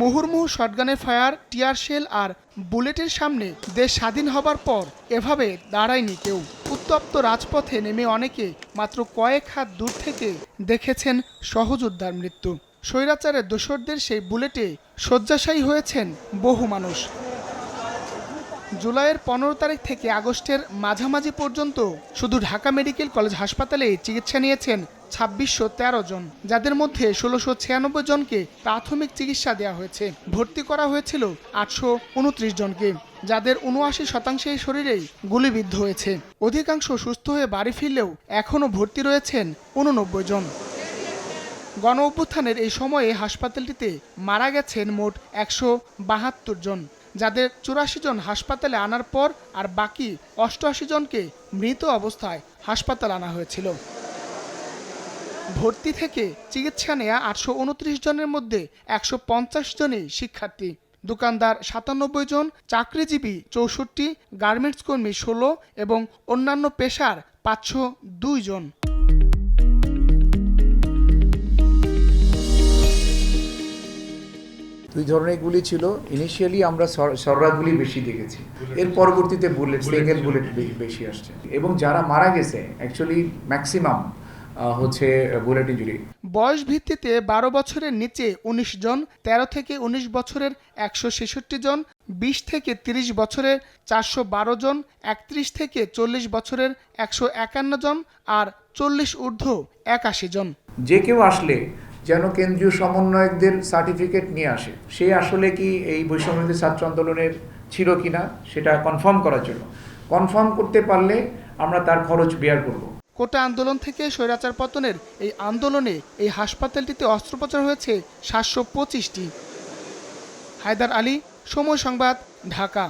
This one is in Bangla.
মুহুর্মুহু শটগানের ফায়ার, টিয়ার শেল আর বুলেটের সামনে দেশ স্বাধীন হবার পর এভাবে দাঁড়ায়নি কেউ। উত্তপ্ত রাজপথে নেমে অনেকে মাত্র কয়েক হাত দূর থেকে দেখেছেন সহযোদ্ধার মৃত্যু। স্বৈরাচারের দোসরদের সেই বুলেটে শয্যাশায়ী হয়েছেন বহু মানুষ। জুলাইয়ের পনেরো তারিখ থেকে আগস্টের মাঝামাঝি পর্যন্ত শুধু ঢাকা মেডিকেল কলেজ হাসপাতালে চিকিৎসা নিয়েছেন ছাব্বিশশো তেরো জন, যাদের মধ্যে ষোলোশো ছিয়ানব্বই জনকে প্রাথমিক চিকিৎসা দেওয়া হয়েছে। ভর্তি করা হয়েছিল আটশো উনত্রিশ জনকে, যাদের উনআশি শতাংশের শরীরেই গুলিবিদ্ধ হয়েছে। অধিকাংশ সুস্থ হয়ে বাড়ি ফিরলেও এখনও ভর্তি রয়েছেন উননব্বই জন। গণ অভ্যুত্থানের এই সময়ে হাসপাতালটিতে মারা গেছেন মোট একশো বাহাত্তর জন। যাদের চুরাশি জন হাসপাতালে আনার পর আর বাকি অষ্টআশি জনকে মৃত অবস্থায় হাসপাতাল আনা হয়েছিল। ভর্তি থেকে চিকিৎসা নেয়া আটশো উনত্রিশ জনের মধ্যে একশো পঞ্চাশ জনই শিক্ষার্থী। দোকানদার সাতানব্বই জন, চাকরিজীবী চৌষট্টি, গার্মেন্টস কর্মী ষোলো এবং অন্যান্য পেশার পাঁচশো দুই জন। দুই ধরনের গুলি ছিল। ইনিশিয়ালি আমরা সর- সররা গুলি বেশি দেখেছি। এর পরবর্তীতে বুলেট সিঙ্গেল বুলেট বেশি আসছে। এবং যারা মারা গেছে অ্যাকচুয়ালি ম্যাক্সিমাম হচ্ছে বুলেট ইঞ্জুরি বয়স ভিত্তিতে বারো বছরের নিচে ১৯ জন ১৩ থেকে ১৯ বছরের একশো ছেষট্টি জন বিশ থেকে ৩০ বছরের চারশো বারো জন একত্রিশ থেকে চল্লিশ বছরের একশো একান্ন জন আর চল্লিশ ঊর্ধ্ব একাশি জন। যে কেউ আসলে যেন কেন্দ্রীয় সমন্বয়কদের সার্টিফিকেট নিয়ে আসে। সে আসলে কি এই বৈষম্যবিরোধী ছাত্র আন্দোলনের ছিল কিনা, সেটা কনফার্ম করার জন্য। কনফার্ম করতে পারলে আমরা তার খরচ বেয়ার করব। কোটা আন্দোলন থেকে স্বৈরাচার পতনের এই আন্দোলনে এই হাসপাতালটিতে অস্ত্রোপচার হয়েছে সাতশো পঁচিশটি। হায়দার আলী, সময় সংবাদ, ঢাকা।